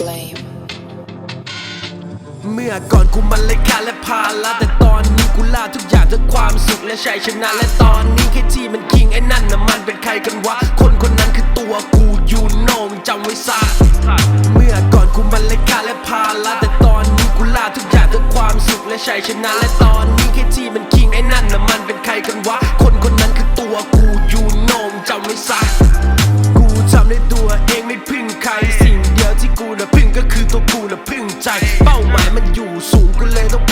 flame. เมื่อก่อนกูมันเลยค่าและพาละแต่ตอนนี้กูล่าทุกอย่างด้วยความสุขและชัยชนะ และตอนนี้แค่ที่มันคิงไอ้นั่นน่ะมันเป็นใครกันวะ คนคนนั้นคือตัวกูยูโน่มึงจำไว้ซะเมื่อก่อนกูมันเลยค่าและพาละแต่ตอนนี้กูล่าทุกอย่างด้วยความสุขและชัยชนะ และตอนนี้แค่ที่มันคิงไอ้นั่นน่ะมันเป็นใครกันวะ คนคน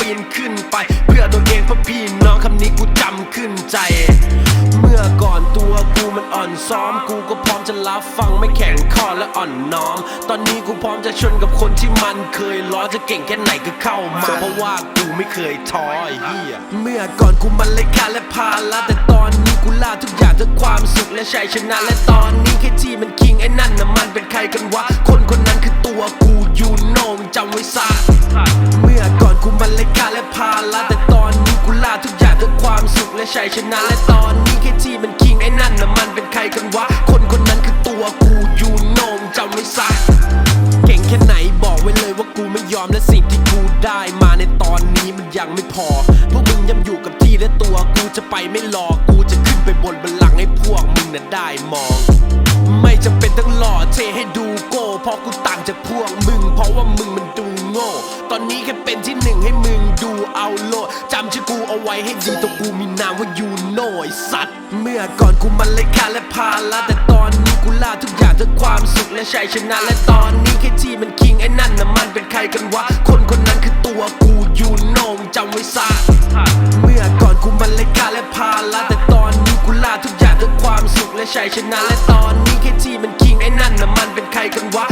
ปีนขึ้นไป เพื่อตัวเองเพื่อพี่น้องคำนี้กูจำขึ้นใจ เมื่อก่อนตัวกูมันอ่อนซ้อม กูก็พร้อมจะรับฟังไม่แข็งข้อและอ่อนน้อม ตอนนี้กูพร้อมจะชนกับคนที่มันเคยล้อจะเก่งแค่ไหนก็เข้ามาเพราะว่ากูไม่เคยท้อไอ้เหี้ยเมื่อก่อนกูมันเลยค่าและพาละแต่ตอนนี้กูล่าทุกอย่างด้วยความสุขและชัยชนะและตอนนี้แค่ที่มันคิงไอ้นั่นน่ะมันเป็นใครกันวะคนคนนั้นคือตัวกูยูโน่มึงจำไว้ซะเมื่อก่อนกูมันเลย ชัยชนะและตอนนี้แค่ที่มันคิงไอ้นั่นน่ะมันเป็นใครกันวะ คนคนนั้นคือตัวกูยูโนมจำไว้ซะเก่งแค่ไหนบอกไว้เลยว่ากูไม่ยอมและสิ่งที่กูได้มาในตอนนี้มันยังไม่พอพวกมึงยังอยู่กับที่และตัวกูจะไปไม่รอกูจะขึ้นไปบนบัลลังก์ให้พวกมึงน่ะได้มอง ไม่จำเป็นต้องหล่อเทให้ดูโก้เพราะกูต่างจากพวกมึง เพราะว่ามึงมันดูโง่ ตอนนี้แค่เป็นที่หนึ่งให้มึง ดูเอาโลดจำชื่อกูเอาไว้ให้ดีตัวกูมีนามว่ายูโน่สัตว์ เมื่อก่อนกูมันเลยค่าและพาละแต่ตอนนี้กูล่าทุกอย่างด้วยความสุขและชัยชนะและตอนนี้แค่ที่มันคิงไอ้นั่นน่ะมันเป็นใครกันวะ คนคนนั้นคือตัวกูยูโน่มึงจำไว้ซะเมื่อก่อนกูมันเลยค่าและพาละแต่ตอนนี้กูล่าทุกอย่างด้วยความสุขและชัยชนะและตอนนี้แค่ที่มันคิงไอ้นั่นน่ะมันเป็นใครกันวะ